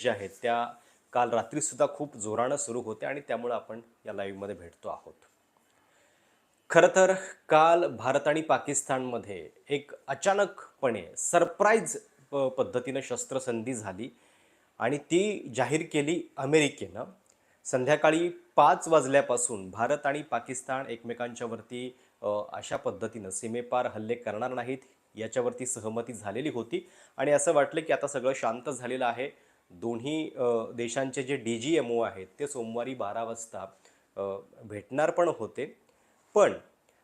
ज्या आहेत त्या काल रात्रीसुद्धा खूप जोरानं सुरू होत्या आणि त्यामुळं आपण या लाईव्हमध्ये भेटतो आहोत. खरं तर काल भारत आणि पाकिस्तानमध्ये एक अचानकपणे सरप्राईज पद्धतीनं शस्त्रसंधी झाली आणि ती जाहीर केली अमेरिकेनं. संध्याकाळी पाच वाजल्यापासून भारत आणि पाकिस्तान एकमेकांच्यावरती अशा पद्धतीनं सीमेपार हल्ले करणार नाहीत याच्यावरती सहमती झालेली होती आणि असं वाटलं की आता सगळं शांत झालेलं आहे. दोन्ही देशांचे जे डी जी एम ओ आहेत ते सोमवारी बारा वाजता भेटणार पण होते. पण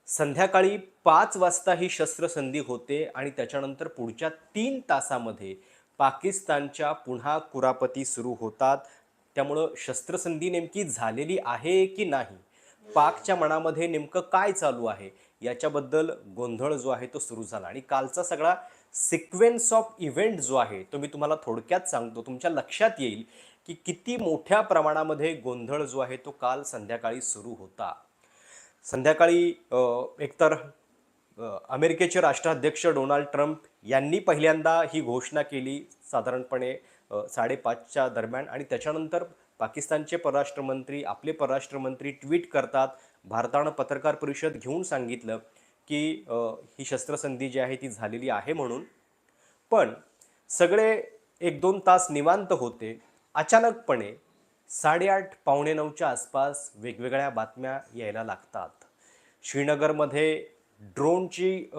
संध्याकाळी पाच वाजता ही शस्त्रसंधी होते आणि त्याच्यानंतर पुढच्या तीन तासामध्ये पाकिस्तानच्या पुन्हा कुरापती सुरू होतात. त्यामुळं शस्त्रसंधी नेमकी झालेली आहे की नाही? पाकच्या मनामध्ये नेमकं काय चालू आहे? याच्याबद्दल गोंधळ जो आहे तो सुरू झाला. आणि कालचा सगळा सिक्वेन्स ऑफ इव्हेंट जो आहे तो मी तुम्हाला थोडक्यात सांगतो. तुमच्या लक्षात येईल की किती मोठ्या प्रमाणामध्ये गोंधळ जो आहे तो काल संध्याकाळी सुरू होता. संध्याकाळी एकतर अमेरिकेचे राष्ट्राध्यक्ष डोनाल्ड ट्रम्प यांनी पहिल्यांदा ही घोषणा केली साधारणपणे साडेपाचच्या दरम्यान आणि त्याच्यानंतर पाकिस्तानचे परराष्ट्रमंत्री आपले परराष्ट्रमंत्री ट्विट करतात. भारतानं पत्रकार परिषद घेऊन सांगितलं की ही शस्त्रसंधी जी आहे ती झालेली आहे म्हणून. पण सगळे एक दोन तास निवांत होते. अचानकपणे साडेआठ पावणे नऊच्या आसपास वेगवेगळ्या बातम्या यायला लागतात. श्रीनगरमध्ये ड्रोनची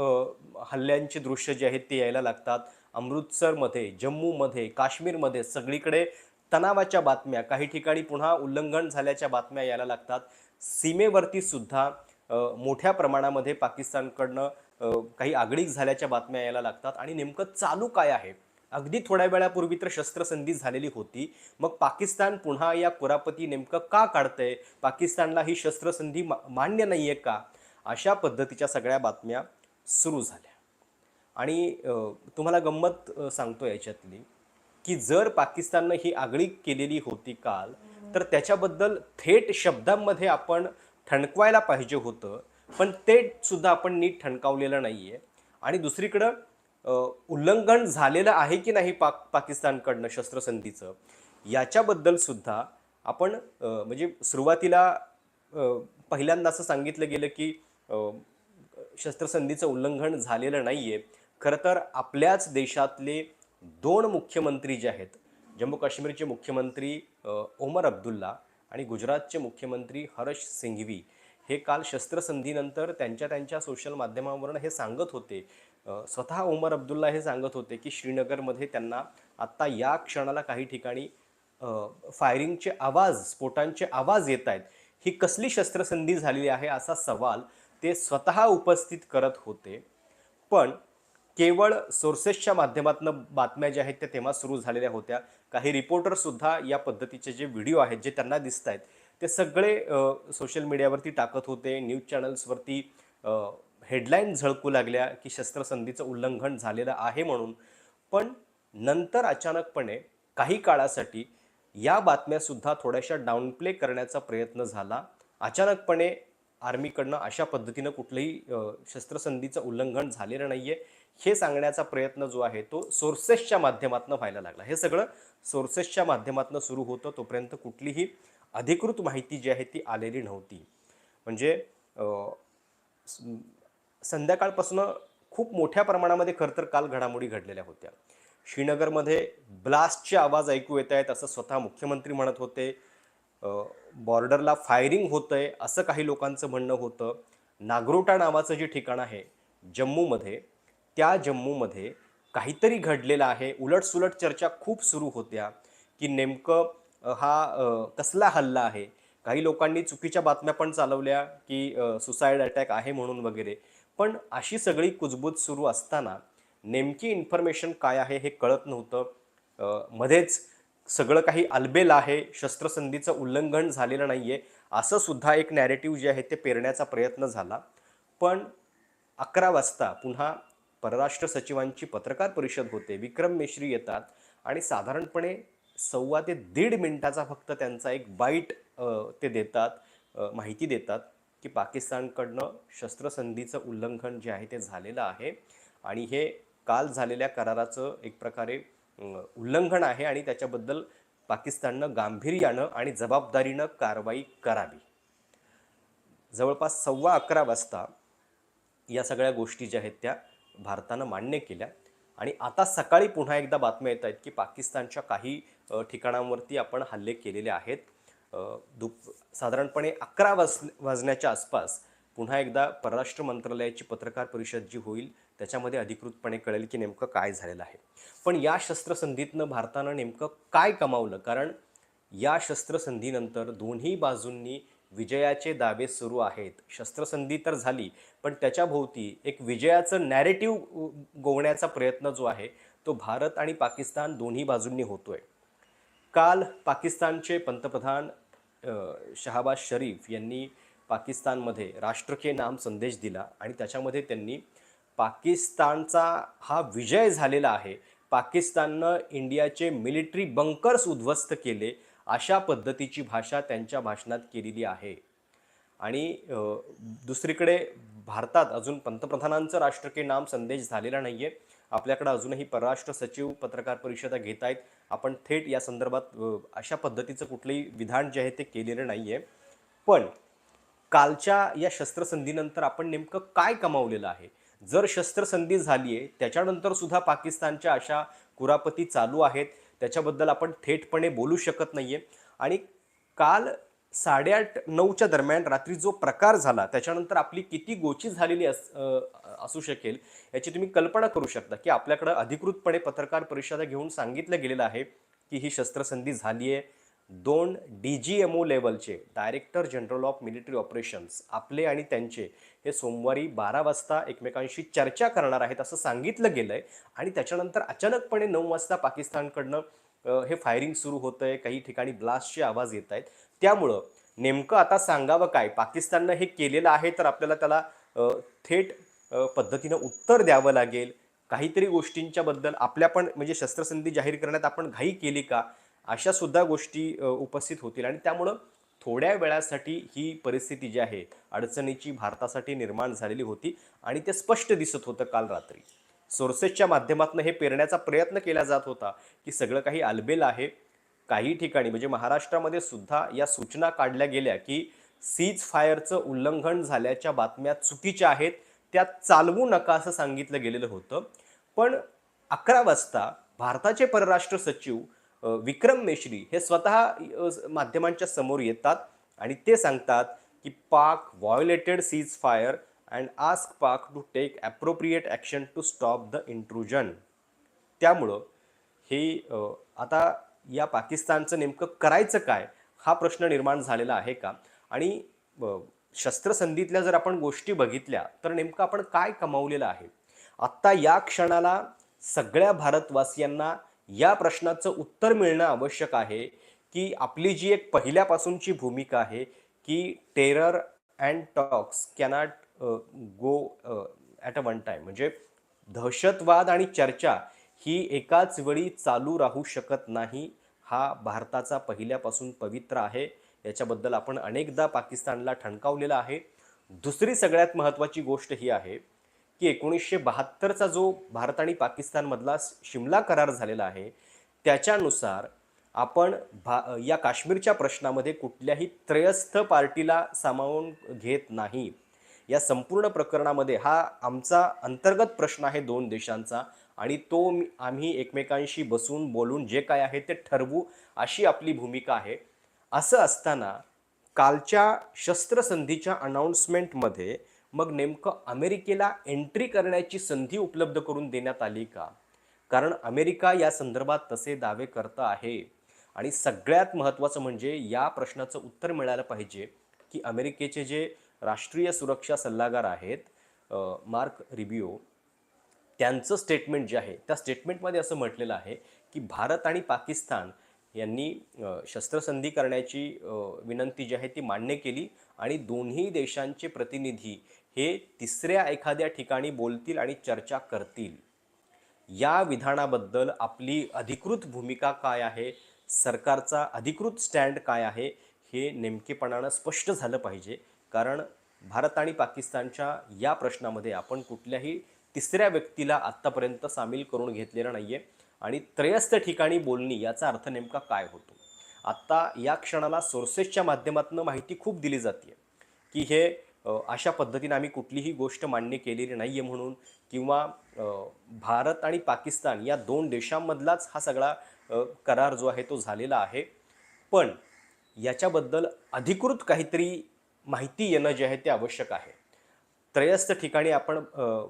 हल्ल्यांची दृश्य जी आहेत ती यायला लागतात. अमृतसरमध्ये जम्मूमध्ये काश्मीरमध्ये सगळीकडे तणावाच्या बातम्या काही ठिकाणी पुन्हा उल्लंघन झाल्याच्या बातम्या यायला लागतात. सीमेवरती सुद्धा मोठ्या प्रमाणामध्ये पाकिस्तानकडनं काही आगळीक झाल्याच्या बातम्या यायला लागतात. आणि नेमकं चालू काय आहे? अगदी थोड्या वेळापूर्वी तर शस्त्रसंधी झालेली होती. मग पाकिस्तान पुन्हा या कुरापती नेमकं का काढतंय? पाकिस्तानला ही शस्त्रसंधी मा- मान्य आहे का? अशा पद्धतीच्या सगळ्या बातम्या सुरू झाल्या. आणि तुम्हाला गंमत सांगतो याच्यातली की जर पाकिस्ताननं ही आगळीक केलेली होती काल तर त्याच्याबद्दल थेट शब्दांमध्ये आपण ठणकवायला पाहिजे होतं पण ते सुद्धा आपण नीट ठणकावलेलं नाही आहे आणि दुसरीकडं उल्लंघन झालेलं आहे की नाही पाक पाकिस्तानकडनं शस्त्रसंधीचं याच्याबद्दल सुद्धा आपण म्हणजे सुरुवातीला पहिल्यांदा असं सांगितलं गेलं की शस्त्रसंधीचं उल्लंघन झालेलं नाही आहे खरं तर आपल्याच देशातले दोन मुख्यमंत्री जे आहेत जम्मू काश्मीरचे मुख्यमंत्री ओमर अब्दुल्ला आणि गुजरातचे मुख्यमंत्री हर्ष सिंघवी हे काल शस्त्रसंधीनंतर त्यांच्या त्यांच्या सोशल माध्यमावरून हे सांगत होते. स्वतः उमर अब्दुल्ला हे सांगत होते की श्रीनगरमध्ये त्यांना आत्ता या क्षणाला काही ठिकाणी फायरिंगचे आवाज स्फोटांचे आवाज येत आहेत. ही कसली शस्त्रसंधी झालेली आहे असा सवाल ते स्वतः उपस्थित करत होते. पण केवळ सोर्सेसच्या माध्यमातून बातम्या ज्या आहेत त्या तेव्हा सुरू झालेल्या होत्या. काही रिपोर्टरसुद्धा या पद्धतीचे जे व्हिडिओ आहेत जे त्यांना दिसत आहेत ते सगळे सोशल मीडियावरती टाकत होते. न्यूज चॅनल्सवरती हेडलाईन झळकू लागल्या की शस्त्रसंधीचं उल्लंघन झालेलं आहे म्हणून. पण नंतर अचानकपणे काही काळासाठी या बातम्यासुद्धा थोड्याशा डाऊनप्ले करण्याचा प्रयत्न झाला. अचानकपणे आर्मीकडनं अशा पद्धतीनं कुठलंही शस्त्रसंधीचं उल्लंघन झालेलं नाही आहे हे सांगण्याचा प्रयत्न जो आहे तो सोर्सेसच्या माध्यमातून व्हायला लागला. हे सगळं सोर्सेसच्या माध्यमातून सुरू होतं. तोपर्यंत कुठलीही अधिकृत माहिती जी आहे ती आलेली नव्हती. म्हणजे संध्याकाळपासून खूप मोठ्या प्रमाणामध्ये खरं तर काल घडामोडी घडलेल्या होत्या. श्रीनगरमध्ये ब्लास्टचे आवाज ऐकू येत आहेत असं स्वतः मुख्यमंत्री म्हणत होते. बॉर्डरला फायरिंग होतंय असं काही लोकांचं म्हणणं होतं. नागरोटा नावाचं जे ठिकाण आहे जम्मूमध्ये त्या जम्मूमध्ये काहीतरी घडलेलं आहे. उलटसुलट चर्चा खूप सुरू होत्या की नेमकं हा कसला हल्ला आहे? काही लोकांनी चुकीच्या बातम्या पण चालवल्या की सुसाईड अटॅक आहे म्हणून वगैरे. पण अशी सगळी कुजबूज सुरू असताना नेमकी इन्फॉर्मेशन काय आहे हे कळत नव्हतं. मध्येच सगळं काही अलबेल आहे शस्त्रसंधीचं उल्लंघन झालेलं नाही आहे असं सुद्धा एक नॅरेटिव्ह जे आहे ते पेरण्याचा प्रयत्न झाला. पण अकरा वाजता पुन्हा परराष्ट्र सचिवांची पत्रकार परिषद होते. विक्रम मेश्री येतात आणि साधारणपणे सव्वा ते दीड मिनिटाचा फक्त त्यांचा एक बाईट ते देतात माहिती देतात की पाकिस्तानकडनं शस्त्रसंधीचं उल्लंघन जे आहे ते झालेलं आहे आणि हे काल झालेल्या कराराचं एक प्रकारे उल्लंघन आहे आणि त्याच्याबद्दल पाकिस्ताननं गांभीर्यानं आणि जबाबदारीनं कारवाई करावी. जवळपास सव्वा अकरा वाजता या सगळ्या गोष्टी ज्या आहेत त्या भारतानं मान्य केल्या. आणि आता सकाळी पुन्हा एकदा बातम्या येत आहेत की पाकिस्तानच्या काही ठिकाणांवरती आपण हल्ले केलेले आहेत. दुप साधारणपणे अकरा वाज वाजण्याच्या आसपास पुन्हा एकदा परराष्ट्र मंत्रालयाची पत्रकार परिषद जी होईल त्याच्यामध्ये अधिकृतपणे कळेल की नेमकं काय झालेलं आहे. पण या शस्त्रसंधीतनं भारतानं नेमकं काय कमावलं कारण या शस्त्रसंधीनंतर दोन्ही बाजूंनी विजयाचे दावे सुरू आहेत. शस्त्रसंधी तर झाली पण त्याच्याभोवती एक विजयाचं नॅरेटिव्ह गोवण्याचा प्रयत्न जो आहे तो भारत आणि पाकिस्तान दोन्ही बाजूंनी होतोय. काल पाकिस्तानचे पंतप्रधान शहाबाज शरीफ यांनी पाकिस्तानमध्ये राष्ट्र के नाम संदेश दिला आणि त्याच्यामध्ये त्यांनी पाकिस्तानचा हा विजय झालेला आहे. पाकिस्ताननं इंडियाचे मिलिटरी बंकर्स उद्ध्वस्त केले अशा पद्धतीची भाषा त्यांच्या भाषणात केलेली आहे. आणि दुसरीकडे भारतात अजून पंतप्रधानांचं राष्ट्र के नाम संदेश झालेला नाही आहे आपल्याकडं अजूनही परराष्ट्र सचिव पत्रकार परिषदा घेत आहेत. आपण थेट या संदर्भात अशा पद्धतीचं कुठलंही विधान जे आहे ते केलेलं नाही आहे पण कालच्या या शस्त्रसंधीनंतर आपण नेमकं काय कमावलेलं आहे? जर शस्त्रसंधी झाली आहे त्याच्यानंतर सुद्धा पाकिस्तानच्या अशा कुरापती चालू आहेत. त्याच्याबद्दल आपण थेटपणे बोलू शकत नाही आहे आणि काल साडेआठ नऊच्या दरम्यान रात्री जो प्रकार झाला त्याच्यानंतर आपली किती गोची झालेली अस असू शकेल याची तुम्ही कल्पना करू शकता की आपल्याकडं अधिकृतपणे पत्रकार परिषदा घेऊन सांगितलं गेलेलं आहे की ही शस्त्रसंधी झाली आहे दोन डी जी एम ओ लेवलचे director general of military operations आपले आणि त्यांचे हे सोमवारी बारा वाजता एकमेकांशी चर्चा करणार आहेत असं सांगितलं गेलं आहे आणि त्याच्यानंतर अचानकपणे नऊ वाजता पाकिस्तानकडनं हे फायरिंग सुरू होतं आहे काही ठिकाणी ब्लास्टचे आवाज येत आहेत. त्यामुळं नेमकं आता सांगावं काय? पाकिस्ताननं हे केलेलं आहे तर आपल्याला त्याला थेट पद्धतीनं उत्तर द्यावं लागेल. काहीतरी गोष्टींच्याबद्दल आपल्या पण म्हणजे शस्त्रसंधी जाहीर करण्यात आपण घाई केली का? अशा सुद्धा गोष्टी उपस्थित होतील. आणि त्यामुळं थोड्या वेळासाठी ही परिस्थिती जी आहे अडचणीची भारतासाठी निर्माण झालेली होती आणि ते स्पष्ट दिसत होतं काल रात्री. सोर्सेसच्या माध्यमातून हे पेरण्याचा प्रयत्न केला जात होता की सगळं काही आलबेल आहे. काही ठिकाणी म्हणजे महाराष्ट्रामध्ये सुद्धा या सूचना काढल्या गेल्या की सीज फायरचं उल्लंघन झाल्याच्या बातम्या चुकीच्या आहेत त्या चालवू नका असं सांगितलं गेलेलं होतं. पण अकरा वाजता भारताचे परराष्ट्र सचिव विक्रम मेश्री हे स्वतः माध्यमांच्या समोर येतात आणि ते सांगतात की Pak violated ceasefire and ask Pak to take appropriate action to stop the intrusion त्यामुळं हे आता या पाकिस्तानचं नेमकं करायचं काय हा प्रश्न निर्माण झालेला आहे का? आणि शस्त्रसंधीतल्या जर आपण गोष्टी बघितल्या तर नेमकं आपण काय कमावलेलं आहे? आत्ता या क्षणाला सगळ्या भारतवासियांना या प्रश्नाचं उत्तर मिळणं आवश्यक आहे की आपली जी एक पहिल्यापासूनची भूमिका आहे की terror and talks cannot go at a one time म्हणजे दहशतवाद आणि चर्चा ही एकाच वेळी चालू राहू शकत नाही हा भारताचा पहिल्यापासून पवित्र आहे. याच्याबद्दल आपण अनेकदा पाकिस्तानला ठणकावलेला आहे. दुसरी सगळ्यात महत्त्वाची गोष्ट ही आहे की एकोणीसशे बहात्तरचा जो भारत आणि पाकिस्तानमधला शिमला करार झालेला आहे त्याच्यानुसार आपण भा या काश्मीरच्या प्रश्नामध्ये कुठल्याही त्रयस्थ पार्टीला सामावून घेत नाही. या संपूर्ण प्रकरणामध्ये हा आमचा अंतर्गत प्रश्न आहे दोन देशांचा आणि तो आम्ही एकमेकांशी बसून बोलून जे काय आहे ते ठरवू अशी आपली भूमिका आहे. असं असताना कालच्या शस्त्रसंधीच्या अनाऊन्समेंटमध्ये मग नेमकं अमेरिकेला एंट्री करण्याची संधी उपलब्ध करून देण्यात आली का? कारण अमेरिका या संदर्भात तसे दावे करतं आहे. आणि सगळ्यात महत्त्वाचं म्हणजे या प्रश्नाचं उत्तर मिळालं पाहिजे की अमेरिकेचे जे राष्ट्रीय सुरक्षा सल्लागार आहेत मार्क रिबिओ त्यांचं स्टेटमेंट जे आहे त्या स्टेटमेंटमध्ये असं म्हटलेलं आहे की भारत आणि पाकिस्तान यांनी शस्त्रसंधी करण्याची विनंती जी आहे ती मान्य केली आणि दोन्ही देशांचे प्रतिनिधी हे तिसऱ्या एखाद्या ठिकाणी बोलतील आणि चर्चा करतील. या विधानाबद्दल आपली अधिकृत भूमिका काय आहे? सरकारचा अधिकृत स्टँड काय आहे? हे नेमकेपणानं स्पष्ट झालं पाहिजे. कारण भारत आणि पाकिस्तानच्या या प्रश्नामध्ये आपण कुठल्याही तिसऱ्या व्यक्तीला आत्तापर्यंत सामील करून घेतलेलं नाही आहे आणि त्रयस्थ ठिकाणी बोलणी याचा अर्थ नेमका काय होतो? आत्ता या क्षणाला सोर्सेसच्या माध्यमातून माहिती खूप दिली जाते की हे अशा पद्धतीने आम्ही कुठलीही गोष्ट मान्य केलेली नाही आहे म्हणून किंवा भारत आणि पाकिस्तान या दोन देशांमधलाच हा सगळा करार जो आहे तो झालेला आहे. पण याच्याबद्दल अधिकृत काहीतरी माहिती येणं जे आहे ते आवश्यक आहे. त्रयस्थ ठिकाणी आपण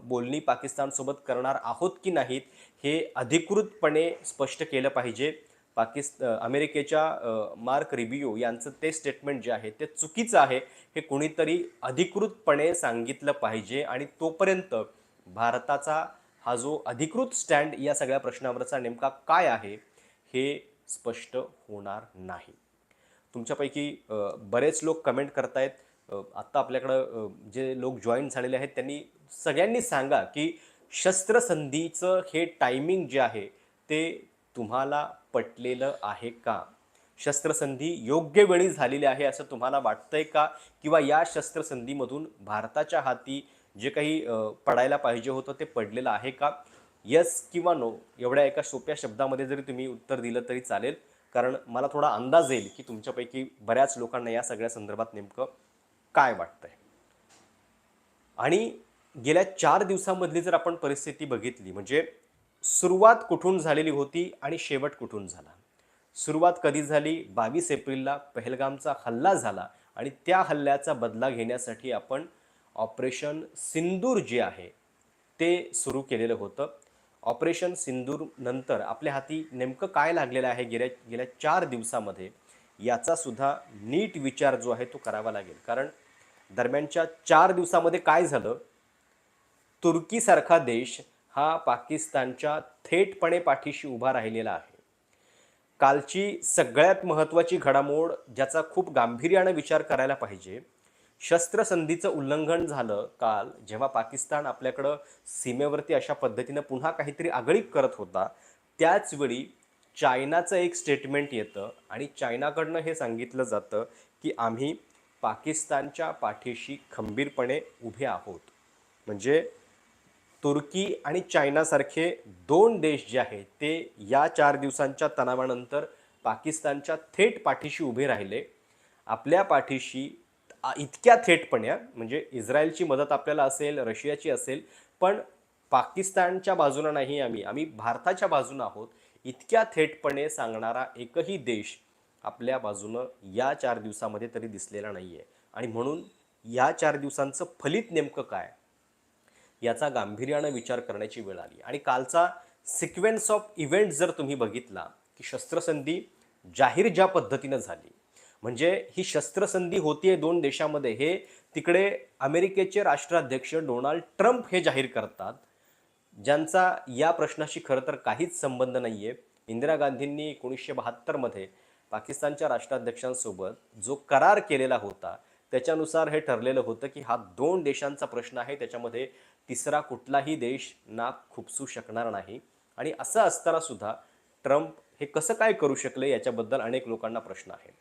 बोलणी पाकिस्तानसोबत करणार आहोत की नाहीत हे अधिकृतपणे स्पष्ट केलं पाहिजे. पाकिस्त अमेरिकेच्या मार्क रिबियो यांचं ते स्टेटमेंट जे आहे ते चुकीचं आहे हे कुणीतरी अधिकृतपणे सांगितलं पाहिजे आणि तोपर्यंत भारताचा हा जो अधिकृत स्टँड या सगळ्या प्रश्नावरचा नेमका काय आहे हे स्पष्ट होणार नाही. तुमच्यापैकी बरेच लोक कमेंट करतायत आत्ता आपल्याकडं जे लोक जॉईन झालेले आहेत त्यांनी सगळ्यांनी सांगा की शस्त्रसंधीचं हे टायमिंग जे आहे ते तुम्हाला पटलेलं आहे का? शस्त्रसंधी योग्य वेळी झालेली आहे असं तुम्हाला वाटतंय का? किंवा या शस्त्रसंधीमधून भारताच्या हाती जे काही पडायला पाहिजे होतं ते पडलेलं आहे का? यस किंवा नो एवढ्या एका सोप्या शब्दामध्ये जरी तुम्ही उत्तर दिलं तरी चालेल. कारण मला थोडा अंदाज येईल की तुमच्यापैकी बऱ्याच लोकांना या सगळ्या संदर्भात नेमकं काय वाटतंय? आणि गेल्या चार दिवसामधली जर आपण परिस्थिती बघितली म्हणजे सुरुवात कुठून झालेली होती आणि शेवट कुठून झाला? सुरुवात कधी झाली? बावीस एप्रिलला पहलगामचा हल्ला झाला आणि त्या हल्ल्याचा बदला घेण्यासाठी आपण ऑपरेशन सिंदूर जे आहे ते सुरू केलेलं होतं. ऑपरेशन सिंदूर नंतर आपल्या हाती नेमकं काय लागलेलं आहे गेल्या गेल्या चार दिवसामध्ये याचा सुद्धा नीट विचार जो आहे तो करावा लागेल. कारण दरम्यानच्या चार दिवसामध्ये काय झालं? तुर्कीसारखा देश हा पाकिस्तानच्या थेटपणे पाठीशी उभा राहिलेला आहे. कालची सगळ्यात महत्त्वाची घडामोड ज्याचा खूप गांभीर्यानं विचार करायला पाहिजे शस्त्रसंधीचं उल्लंघन झालं काल जेव्हा पाकिस्तान आपल्याकडं सीमेवरती अशा पद्धतीनं पुन्हा काहीतरी आगळीक करत होता त्याचवेळी चायनाचं एक स्टेटमेंट येतं आणि चायनाकडनं हे सांगितलं जातं की आम्ही पाकिस्तानच्या पाठीशी खंबीरपणे उभे आहोत. म्हणजे तुर्की आणि चायनासारखे दोन देश जे आहेत ते या चार दिवसांच्या तणावानंतर पाकिस्तानच्या थेट पाठीशी उभे राहिले. आपल्या पाठीशी इतक्या थेटपणे म्हणजे इस्रायलची मदत आपल्याला असेल रशियाची असेल पण पाकिस्तानच्या बाजूनं नाही आम्ही. आम्ही भारताच्या बाजूनं आहोत. इतक्या थेटपणे सांगणारा एकही देश आपल्या बाजूनं या चार दिवसामध्ये तरी दिसलेला नाही आहे आणि म्हणून या चार दिवसांचं फलित नेमकं काय? याचा गांभीर्यानं विचार करण्याची वेळ आली. आणि कालचा सिक्वेन्स ऑफ इव्हेंट जर तुम्ही बघितला की शस्त्रसंधी जाहीर ज्या पद्धतीनं झाली म्हणजे ही शस्त्रसंधी होतीये दोन देशामध्ये हे तिकडे अमेरिकेचे राष्ट्राध्यक्ष डोनाल्ड ट्रम्प हे जाहीर करतात ज्यांचा या प्रश्नाशी खरं तर काहीच संबंध नाही आहे इंदिरा गांधींनी एकोणीसशे बहात्तरमध्ये पाकिस्तानच्या राष्ट्राध्यक्षांसोबत जो करार केलेला होता त्याच्यानुसार हे ठरलेलं होतं की हा दोन देशांचा प्रश्न आहे त्याच्यामध्ये तिसरा कुठलाही देश नाक खुपसू शकणार नाही. आणि असं असताना सुद्धा ट्रम्प हे कसं काय करू शकले याच्याबद्दल अनेक लोकांना प्रश्न आहे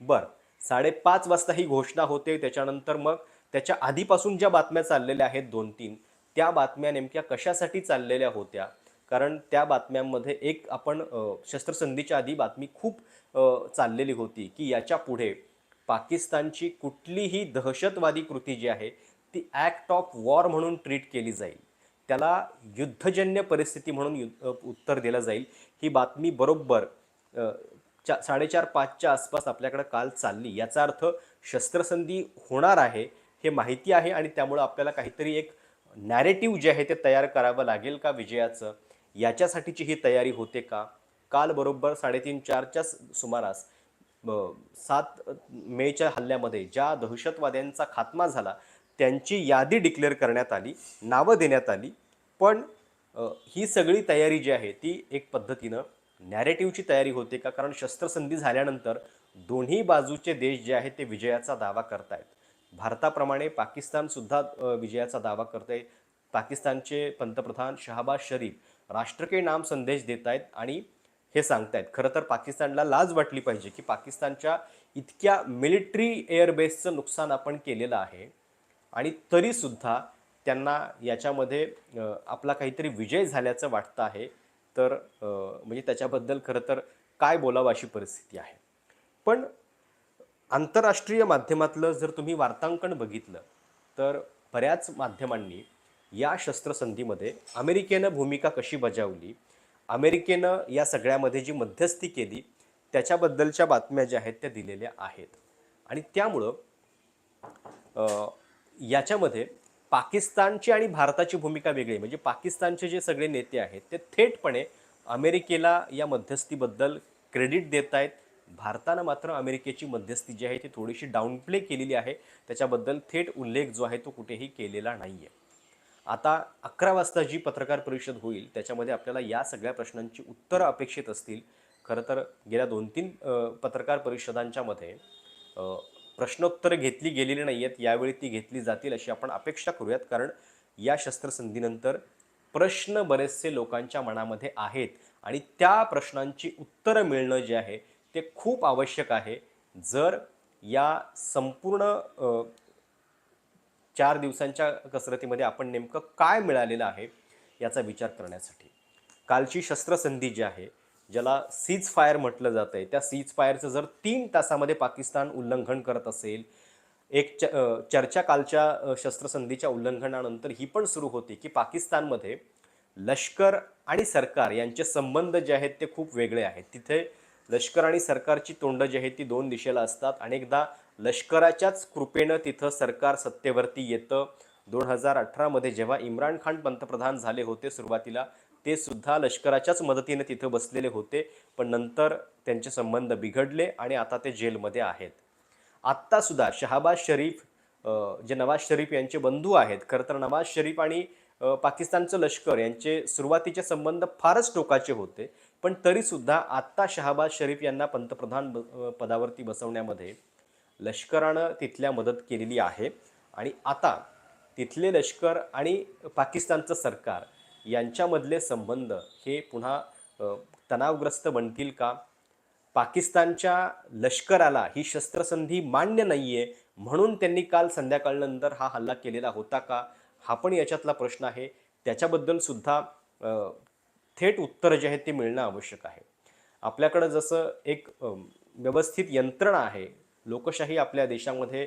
बरं साडेपाच वाजता ही घोषणा होते त्याच्यानंतर मग त्याच्या आधीपासून ज्या बातम्या चाललेल्या आहेत दोन तीन त्या बातम्या नेमक्या कशासाठी चाललेल्या होत्या कारण त्या बातम्यांमध्ये एक आपण शस्त्रसंधीच्या आधी बातमी खूप चाललेली होती की याच्यापुढे पाकिस्तानची कुठलीही दहशतवादी कृती जी आहे ती ॲक्ट ऑफ वॉर म्हणून ट्रीट केली जाईल. त्याला युद्धजन्य परिस्थिती म्हणून यु उत्तर दिलं जाईल. ही बातमी बरोबर चा साडेचार पाचच्या आसपास आपल्याकडे काल चालली. याचा अर्थ शस्त्रसंधी होणार आहे हे माहिती आहे आणि त्यामुळं आपल्याला काहीतरी एक नॅरेटिव्ह जे आहे ते तयार करावं लागेल का विजयाचं? याच्यासाठीची ही तयारी होते का? काल बरोबर साडेतीन चारच्या सुमारास सात मेच्या हल्ल्यामध्ये ज्या दहशतवाद्यांचा खात्मा झाला त्यांची यादी डिक्लेअर करण्यात आली नावं देण्यात आली. पण ही सगळी तयारी जी आहे ती एक पद्धतीनं नॅरेटिव्हची तयारी होते का? कारण शस्त्रसंधी झाल्यानंतर दोन्ही बाजूचे देश जे आहेत ते विजयाचा दावा करतायत. भारताप्रमाणे पाकिस्तानसुद्धा विजयाचा दावा करत आहे पाकिस्तानचे पंतप्रधान शहाबाज शरीफ राष्ट्र के नाम संदेश देत आहेत आणि हे सांगतायत. खरं तर पाकिस्तानला लाज वाटली पाहिजे की पाकिस्तानच्या इतक्या मिलिटरी एअरबेसचं नुकसान आपण केलेलं आहे आणि तरीसुद्धा त्यांना याच्यामध्ये आपला काहीतरी विजय झाल्याचं वाटतं आहे. तर म्हणजे त्याच्याबद्दल खरं तर काय बोलावं अशी परिस्थिती आहे. पण आंतरराष्ट्रीय माध्यमातलं जर तुम्ही वार्तांकन बघितलं तर बऱ्याच माध्यमांनी या शस्त्रसंधीमध्ये अमेरिकेनं भूमिका कशी बजावली अमेरिकेनं या सगळ्यामध्ये जी मध्यस्थी केली त्याच्याबद्दलच्या बातम्या ज्या आहेत त्या दिलेल्या आहेत. आणि त्यामुळं याच्यामध्ये पाकिस्तानची आणि भारताची भूमिका वेगळी म्हणजे पाकिस्तानचे जे सगळे नेते आहेत ते थेटपणे अमेरिकेला या मध्यस्थीबद्दल क्रेडिट देत आहेत भारतानं मात्र अमेरिकेची मध्यस्थी जी आहे ती थोडीशी डाऊनप्ले केलेली आहे. त्याच्याबद्दल थेट उल्लेख जो आहे तो कुठेही केलेला नाही आहे आता अकरा वाजता जी पत्रकार परिषद होईल त्याच्यामध्ये आपल्याला या सगळ्या प्रश्नांची उत्तरं अपेक्षित असतील. खरं तर गेल्या दोन तीन पत्रकार परिषदांच्यामध्ये प्रश्नोत्तरं घेतली गेलेली नाही आहेत यावेळी ती घेतली जातील अशी आपण अपेक्षा करूयात. कारण या शस्त्रसंधीनंतर प्रश्न बरेचसे लोकांच्या मनामध्ये आहेत आणि त्या प्रश्नांची उत्तरं मिळणं जे आहे ते खूप आवश्यक आहे. जर या संपूर्ण चार दिवसांच्या कसरतीमध्ये आपण नेमकं काय मिळालेलं आहे याचा विचार करण्यासाठी. कालची शस्त्रसंधी जी आहे ज्याला सीज फायर म्हटलं जातं आहे त्या सीज फायरचं जर तीन तासामध्ये पाकिस्तान उल्लंघन करत असेल एक च चर्चा कालच्या शस्त्रसंधीच्या उल्लंघनानंतर ही पण सुरू होती की पाकिस्तानमध्ये लष्कर आणि सरकार यांचे संबंध जे आहेत ते खूप वेगळे आहेत. तिथे लष्कर आणि सरकारची तोंड जी आहेत ती दोन दिशेला असतात. अनेकदा लष्कराच्याच कृपेनं तिथं सरकार सत्तेवरती येतं. दोन हजार अठरामध्ये जेव्हा इम्रान खान पंतप्रधान झाले होते सुरुवातीला ते सुद्धा लष्कराच्याच मदतीने तिथं बसलेले होते पण नंतर त्यांचे संबंध बिघडले आणि आता ते जेलमध्ये आहेत. आत्तासुद्धा शहाबाज शरीफ जे नवाज शरीफ यांचे बंधू आहेत खरं तर नवाज शरीफ आणि पाकिस्तानचं लष्कर यांचे सुरुवातीचे संबंध फारच टोकाचे होते. पण तरीसुद्धा आत्ता शहाबाज शरीफ यांना पंतप्रधान ब- पदावरती बसवण्यामध्ये लष्करानं तिथल्या मदत केलेली आहे. आणि आता तिथले लष्कर आणि पाकिस्तानचं सरकार यांच्यामधले संबंध हे पुन्हा तणावग्रस्त बनतील का? पाकिस्तानच्या लष्कराला ही शस्त्रसंधी मान्य नाही आहे म्हणून त्यांनी काल संध्याकाळनंतर हा हल्ला केलेला होता का? हा पण याच्यातला प्रश्न आहे. त्याच्याबद्दल सुद्धा थेट उत्तर जे आहेत ते मिळणं आवश्यक आहे. आपल्याकडं जसं एक व्यवस्थित यंत्रणा आहे लोकशाही आपल्या देशामध्ये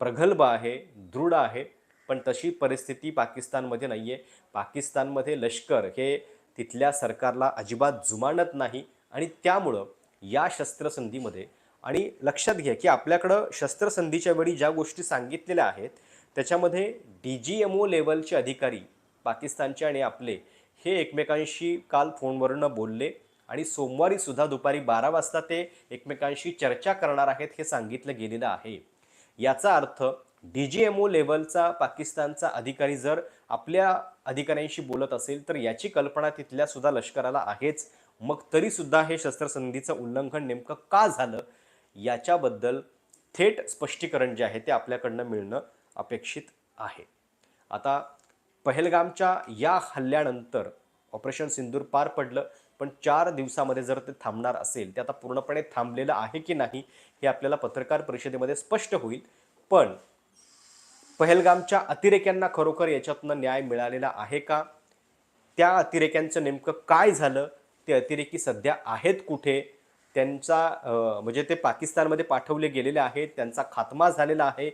प्रगल्भ आहे दृढ आहे पण तशी परिस्थिती पाकिस्तानमध्ये नाही आहे पाकिस्तानमध्ये लष्कर हे तिथल्या सरकारला अजिबात जुमानत नाही आणि त्यामुळं या शस्त्रसंधीमध्ये आणि लक्षात घ्या की आपल्याकडं शस्त्रसंधीच्या वेळी ज्या गोष्टी सांगितलेल्या आहेत त्याच्यामध्ये डी जी एम ओ लेवलचे अधिकारी पाकिस्तानचे आणि आपले हे एकमेकांशी काल फोनवरनं बोलले आणि सोमवारी सुद्धा दुपारी बारा वाजता ते एकमेकांशी चर्चा करणार आहेत हे सांगितलं गेलेलं आहे. याचा अर्थ डी जी एम ओ लेवलचा पाकिस्तानचा अधिकारी जर आपल्या अधिकाऱ्यांशी बोलत असेल तर याची कल्पना तिथल्या सुद्धा लष्कराला आहेच. मग तरीसुद्धा हे शस्त्रसंधीचं उल्लंघन नेमकं का झालं? याच्याबद्दल थेट स्पष्टीकरण जे आहे ते आपल्याकडनं मिळणं अपेक्षित आहे. आता पहलगामच्या या हल्ल्यानंतर ऑपरेशन सिंदूर पार पडलं पण चार दिवसामध्ये जर ते थांबणार असेल ते आता पूर्णपणे थांबलेलं आहे की नाही हे आपल्याला पत्रकार परिषदेमध्ये स्पष्ट होईल. पण पहलगामच्या अतिरेक्यांना खरोखर याच्यातनं न्याय मिळालेला आहे का? त्या अतिरेक्यांचं नेमकं काय झालं? ते अतिरेकी सध्या आहेत कुठे? त्यांचा म्हणजे ते पाकिस्तानमध्ये पाठवले गेलेले आहेत त्यांचा खात्मा झालेला आहे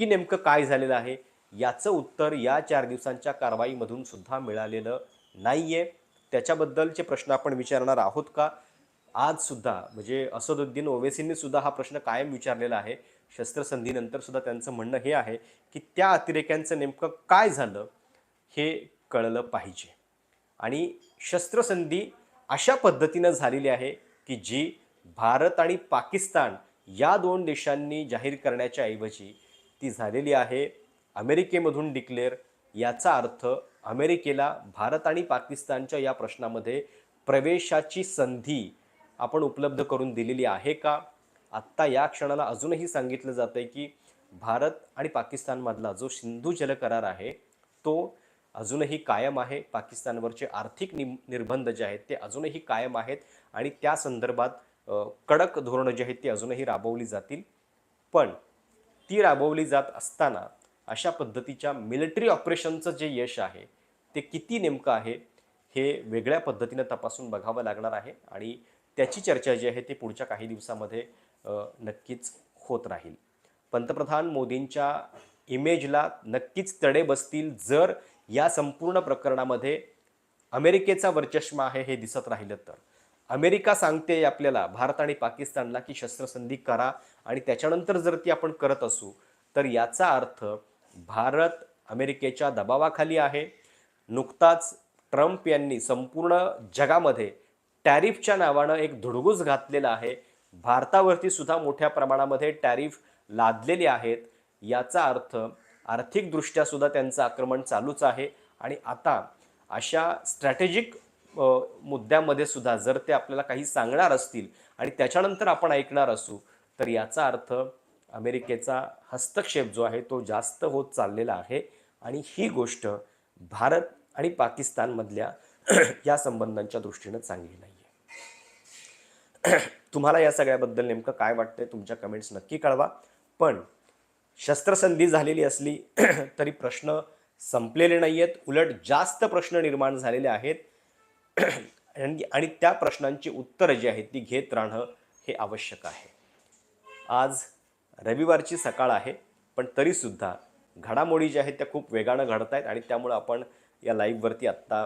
की नेमकं काय झालेलं आहे? याचं उत्तर या चार दिवसांच्या कारवाईमधून सुद्धा मिळालेलं नाही आहे त्याच्याबद्दलचे प्रश्न आपण विचारणार आहोत का? आज सुद्धा म्हणजे असदुद्दीन ओवेसींनी सुद्धा हा प्रश्न कायम विचारलेला आहे. शस्त्रसंधीनंतर सुद्धा त्यांचं म्हणणं हे आहे की त्या अतिरेक्यांचं नेमकं काय झालं हे कळलं पाहिजे. आणि शस्त्रसंधी अशा पद्धतीनं झालेली आहे की जी भारत आणि पाकिस्तान या दोन देशांनी जाहीर करण्याच्या ऐवजी ती झालेली आहे. अमेरिकेमधून डिक्लेअर याचा अर्थ अमेरिकेला भारत आणि पाकिस्तानच्या या प्रश्नामध्ये प्रवेशाची संधी आपण उपलब्ध करून दिलेली आहे का? आत्ता या क्षणाला अजूनही सांगितलं जातं आहे की भारत आणि पाकिस्तानमधला जो सिंधू जल करार आहे तो अजूनही कायम आहे. पाकिस्तानवरचे आर्थिक नि निर्बंध जे आहेत ते अजूनही कायम आहेत आणि त्या संदर्भात कडक धोरणं जी आहेत ती अजूनही राबवली जातील. पण ती राबवली जात असताना अशा पद्धतीच्या मिलिटरी ऑपरेशनचं जे यश आहे ते किती नेमकं आहे हे वेगळ्या पद्धतीनं तपासून बघावं लागणार आहे आणि त्याची चर्चा जी आहे ती पुढच्या काही दिवसामध्ये नक्कीच होत राहील. पंतप्रधान मोदींच्या इमेजला नक्कीच तडे बसतील जर या संपूर्ण प्रकरणामध्ये अमेरिकेचा वर्चस्व आहे हे दिसत राहिलं तर. अमेरिका सांगते आपल्याला भारत आणि पाकिस्तानला की शस्त्रसंधी करा आणि त्याच्यानंतर जर ती आपण करत असू तर याचा अर्थ भारत अमेरिकेच्या दबावाखाली आहे. नुकताच ट्रम्प यांनी संपूर्ण जगामध्ये टॅरिफच्या नावानं एक धुडगूस घातलेला आहे. भारतावरती सुद्धा मोठ्या प्रमाणामध्ये टॅरिफ लादलेले आहेत. याचा अर्थ आर्थिकदृष्ट्या सुद्धा त्यांचं आक्रमण चालूच आहे. आणि आता अशा स्ट्रॅटेजिक मुद्द्यामध्ये सुद्धा जर ते आपल्याला काही सांगणार असतील आणि त्याच्यानंतर आपण ऐकणार असू तर याचा अर्थ अमेरिकेचा हस्तक्षेप जो आहे तो जास्त होत चाललेला आहे. आणि ही गोष्ट भारत आणि पाकिस्तानमधल्या या संबंधांच्या दृष्टीनं चांगली नाही आहे तुम्हाला या सगळ्याबद्दल नेमकं काय वाटतंय तुमच्या कमेंट्स नक्की कळवा. पण शस्त्रसंधी झालेली असली तरी प्रश्न संपलेले नाही आहेत उलट जास्त प्रश्न निर्माण झालेले आहेत. आणि आणि त्या प्रश्नांची उत्तरं जी आहेत ती घेत राहणं हे आवश्यक आहे. आज रविवारची सकाळ आहे पण तरीसुद्धा घडामोडी ज्या आहेत त्या खूप वेगानं घडत आहेत आणि त्यामुळं आपण या लाईव्हवरती आत्ता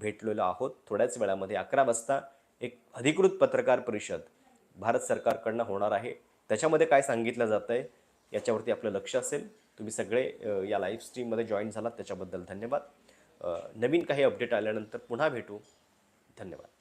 भेटलेलो आहोत. थोड्याच वेळामध्ये अकरा वाजता एक अधिकृत पत्रकार परिषद भारत सरकारकडनं होणार आहे. त्याच्यामध्ये काय सांगितलं जातं आहे याच्यावरती आपलं लक्ष असेल. तुम्ही सगळे या लाईव्ह स्ट्रीममध्ये जॉईन झालात त्याच्याबद्दल धन्यवाद. नवीन काही अपडेट आल्यानंतर पुन्हा भेटू. धन्यवाद.